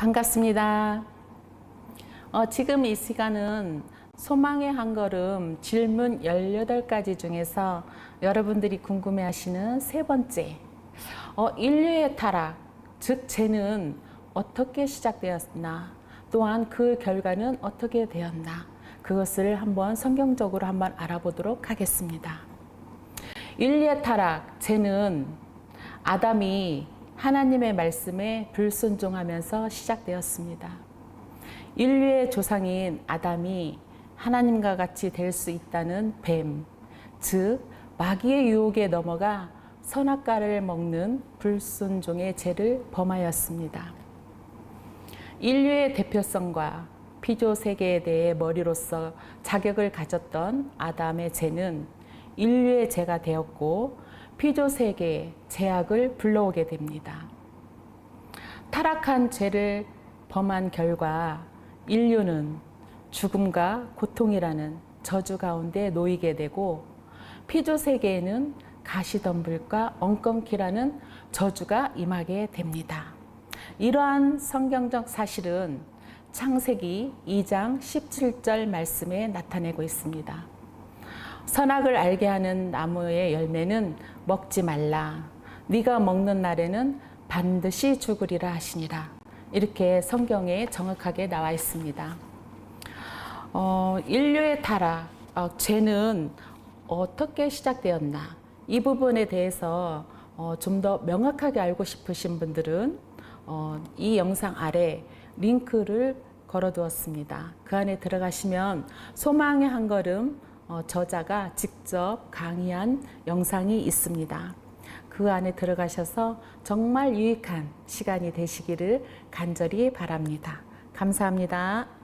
반갑습니다. 어, 지금 이 시간은 소망의 한 걸음 질문 18가지 중에서 여러분들이 궁금해 하시는 세 번째. 어, 인류의 타락, 즉, 죄는 어떻게 시작되었나? 또한 그 결과는 어떻게 되었나? 그것을 한번 성경적으로 한번 알아보도록 하겠습니다. 인류의 타락, 죄는 아담이 하나님의 말씀에 불순종하면서 시작되었습니다. 인류의 조상인 아담이 하나님과 같이 될 수 있다는 뱀, 즉 마귀의 유혹에 넘어가 선악과를 먹는 불순종의 죄를 범하였습니다. 인류의 대표성과 피조 세계에 대해 머리로서 자격을 가졌던 아담의 죄는 인류의 죄가 되었고 피조 세계에 제약을 불러오게 됩니다. 타락한 죄를 범한 결과 인류는 죽음과 고통이라는 저주 가운데 놓이게 되고 피조 세계에는 가시덤불과 엉겅퀴라는 저주가 임하게 됩니다. 이러한 성경적 사실은 창세기 2장 17절 말씀에 나타내고 있습니다. 선악을 알게 하는 나무의 열매는 먹지 말라. 네가 먹는 날에는 반드시 죽으리라 하시니라. 이렇게 성경에 정확하게 나와 있습니다. 어, 인류의 타락, 어, 죄는 어떻게 시작되었나? 이 부분에 대해서 어, 좀 더 명확하게 알고 싶으신 분들은 어, 이 영상 아래 링크를 걸어두었습니다. 그 안에 들어가시면 소망의 한 걸음 어, 저자가 직접 강의한 영상이 있습니다. 그 안에 들어가셔서 정말 유익한 시간이 되시기를 간절히 바랍니다. 감사합니다.